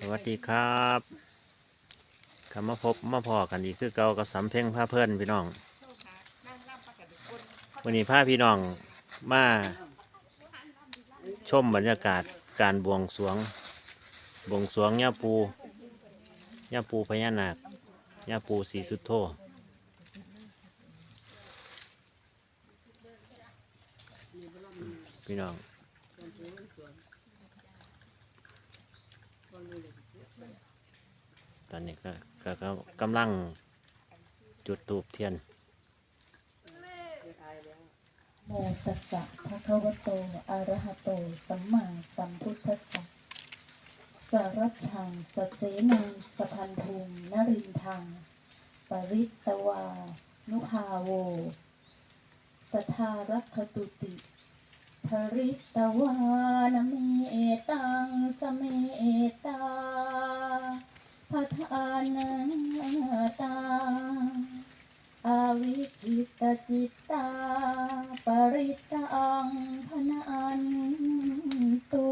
สวัสดีครับกลับมาพบมาพอกันอีกคือเก่ากับสำเพ็งผ้าเพื่อนพี่น้องวันนี้พาพี่น้องมาชมบรรยากาศการบวงสรวง บวงสรวงย่าปูย่าปูพญานาคย่าปูสีสุดโทพี่น้อง ตอนนี้ก็ก็ก็กำลังจุดตูบเทียน โมสัสสะภะคะวะโต อะระหะโต สัมมาสัมพุทธัสสะสารชังสเสนังสพันธุงนรินทัง ปริสวา นุภาโว สทารัคตุติ ภริตวานเมตังสเมตาพัทานาตาอวิจิตจิตตา ปริตังพนันตุ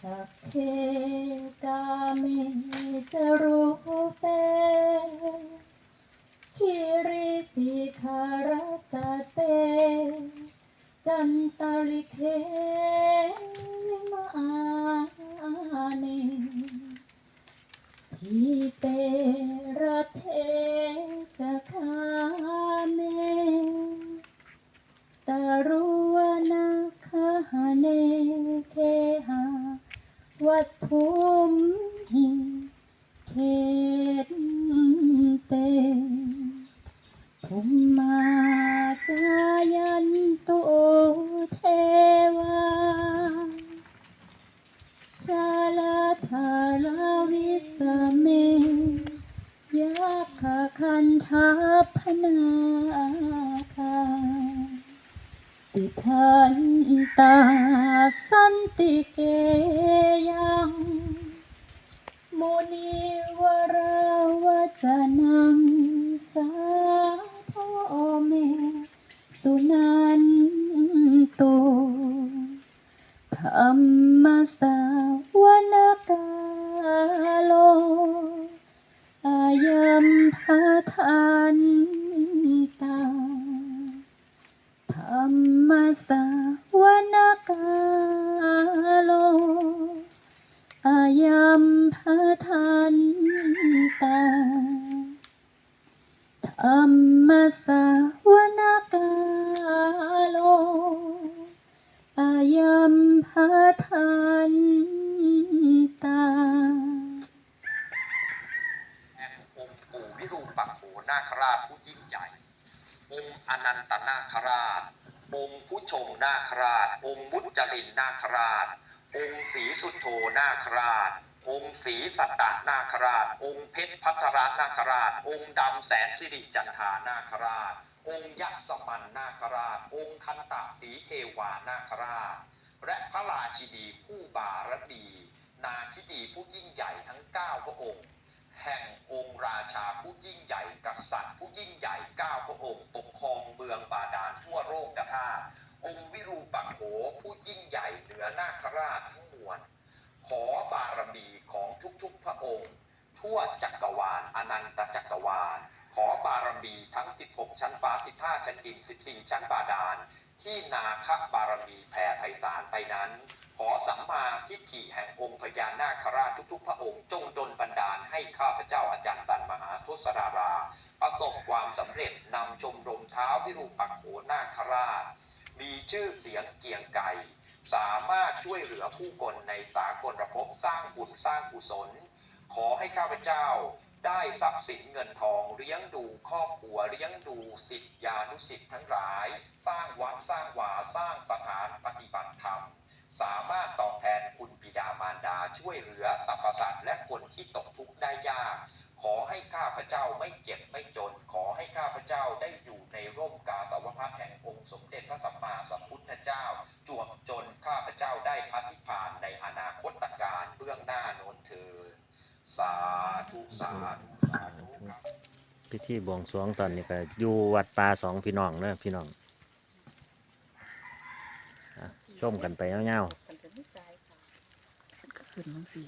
สัพเพกาเมจรูเปคิริสิขาร นตริเทมาเนทิเตระเทจะคาเมตรุวนาคาเนเคหาวัตถุม ทันตาธรรมสาวนาคาโลอายัมพาทันตาแห่งองค์ปู่วิรูปักโขนาคราชผู้ยิ่งใหญ่องค์อนันตนาคราชองค์ผู้ชงนาคราชองค์มุจลินนาคราชองค์ศรีสุโธนาคราช องค์ศรีสัตตนาคราช องค์เพชรพัทรนาคราช องค์ดำแสนสิริจันทานาคราช องค์ยักษ์สมันนาคราช องค์คันตะสีเทวานาคราช และพระราชินีผู้บารดีนาชินีผู้ยิ่งใหญ่ทั้งเก้าพระองค์ แห่งองค์ราชาผู้ยิ่งใหญ่กษัตริย์ผู้ยิ่งใหญ่เก้าพระองค์ปกครองเมืองบาดาลทั่วโลกธาตุองค์วิรูปักโขผู้ยิ่งใหญ่เหนือนาคราชทั้งมวล ขอบารมีของทุกๆพระองค์ ทั่วจักรวาลอนันตจักรวาล ขอบารมีทั้ง 16 ชั้นฟ้า 15 ชั้นดิน 14 ชั้นบาดาล ที่นาคบารมีแผ่ไพศาลไปนั้น ขอสัมมาทิฏฐิแห่งองค์พญานาคราชทุกๆ พระองค์จงดลบันดาลให้ข้าพเจ้าอาจารย์สันมหาทุสรารา ประสบความสำเร็จนำชมรมเท้าวิรูปักโขนาคราช มีชื่อเสียงเกียงไกรสามารถช่วยเหลือผู้คนในสากลระภพสร้างบุญสร้างกุศล ขอให้ข้าพเจ้า ได้ทรัพย์สินเงินทองเลี้ยงดูครอบครัวเลี้ยงดูสิทธิยานุสิทธิ์ทั้งหลาย สร้างวัดสร้างวาสร้างสถานปฏิบัติธรรม สามารถตอบแทนคุณบิดามารดาช่วยเหลือสรรพสัตว์และคนที่ตกทุกข์ได้ยาก ขอให้ข้าพเจ้าไม่เจ็บไม่จน ขอให้ข้าพเจ้าได้อยู่ในร่มกาสาวพัฒน์แห่งองค์สมเด็จพระสัมมาสัมพุทธเจ้า จวบจนข้าพเจ้าได้พัฒนิพพานในอนาคตการเบื้องหน้าโน้นเถิดสาธุสาธุสาธุครับ พิธีบวงสรวงตอนนี้ก็อยู่วัดป่าสองพี่น้องเนอะพี่น้องอะชมกันไปเงาวขึ้นทั้งสี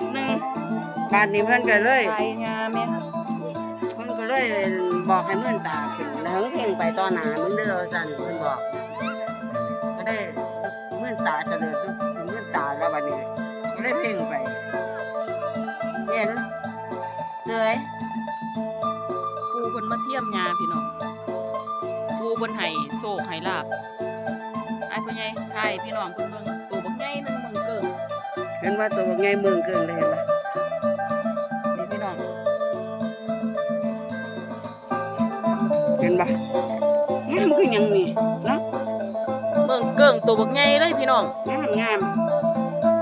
อาไปพักหนึงบ้านนี้เพิ่นก็เลยไทยงามไหมเพิ่นก็เลยบอกให้มื่นตาขึ้นแล้วเพ่งไปต่อหน้ามึงเด้อสั่นเพิ่นบอก ก็ได้มื่นตาเจะเดินขึ้นมื่นตาแล้วบัดนี้ก็เลยเพ่งไปเห็นเจยปูบนมาเทียมยาพี่น้องปูบนไห้โศกไห้ลาบไอ้พ่อใหญ่ไทยพี่น้องเพิ่นเบิ่ง เห็นว่าตัวไงเมืองเกินเลยเห็นไหมนี่พี่น้องเห็นปะงามคือหยังนี่เนาะเบิ่งเกิงตัวบักใหญ่เลยพี่น้องงามงาม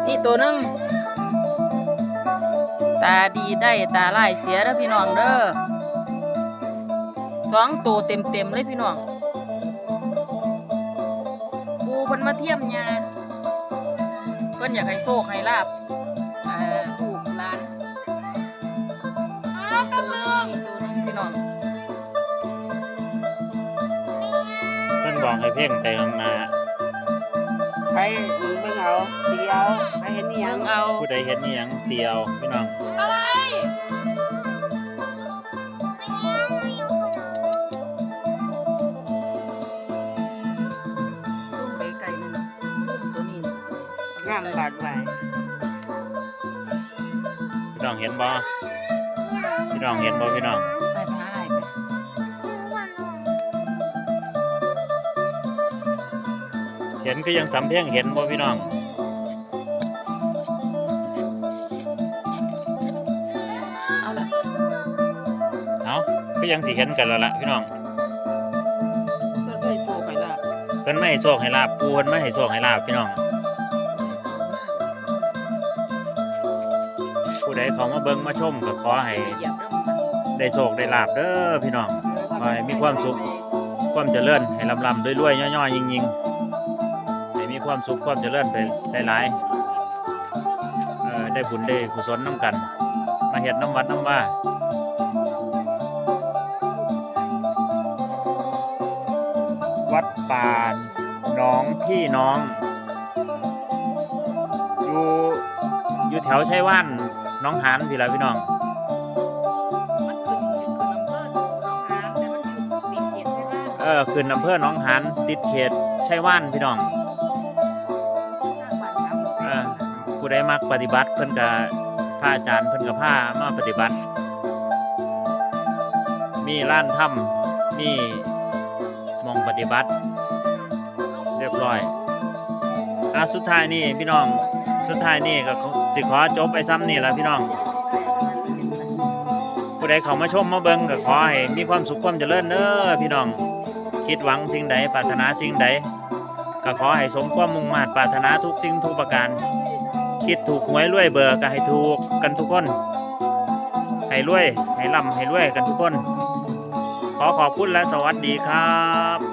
นี่ตัวหนึงตาดีได้ตาลายเสียเด้อพี่น้องเด้อสองตัวเต็มๆเลยพี่น้องปูเพิ่นมาเทียมยาเพิ่นอยากให้โชคให้ลาบเอ่อลูกหลานอีกตัวหนึงอีกตัวหนึงพี่น้องเพิ่นบอกให้เพ่งไปข้างหน้าไปเบิ่งเอาเดียวไปเห็นนี่ยัเบิ่งงเอาผู้ใดเห็นนี่หยังเตียวพี่น้องซุ่ พี่น้องเห็นบ่พี่น้องเห็นบ่พี่น้องไปพายไปเห็นก็ยังสำเพ็งเห็นบ่พี่น้องเอาล่ะเอาก็ยังสิเห็นกันแล้วล่ะพี่น้องเพิ่นไปโซ่ไปละเพิ่นไม่ให้โชคให้ลาบปูเพิ่นไม่ให้โชคให้ลาบพี่น้อง ใดเขามาเบิ่งมาชมก็ขอให้ได้โชคได้ลาบเด้อพี่น้องขอให้มีความสุข ความเจริญให้ลำลำๆรวยๆย่อยๆยิงๆให้มีความสุขความเจริญไปหลายๆได้บุญได้กุศลน้ำกัน มาเฮ็ดน้ำวัดน้ำว่าวัดป่าหน้องพี่น้อง อยู่อยู่แถวชัยว่าน น้องหานพี่ละพี่น้องมันขึ้นขึ้นอำเภอหนองหานแต่มันอยู่ติดเขตใช่ไหมเออขึ้นอำเภอหน้องหานติดเขตชัยว่านพี่น้องทางบ้านครับเออผู้ใดมักปฏิบัติเพิ่นกับพระอาจารย์เพิ่นกับผ้ามาปฏิบัติ มีร้านถ้ำมีหมองปฏิบัติ เรียบร้อยอะสุดท้ายนี่พี่น้อง สุดท้ายนี่ก็สิขอจบไปซ้ำนี่ละพี่น้อง ผู้ใดเขามาชมมาเบิ่งก็ขอให้มีความสุขความเจริญเด้อพี่น้อง คิดหวังสิ่งใดปรารถนาสิ่งใดก็ขอให้สมความมุ่งมา่ปรารถนาทุกสิ่งทุกประการ คิดถูกหวยรวยเบอร์ก็ให้ถูกกันทุกคน ให้รวย ให้ร่ำให้รวยกันทุกคน ขอขอบคุณและสวัสดีครับ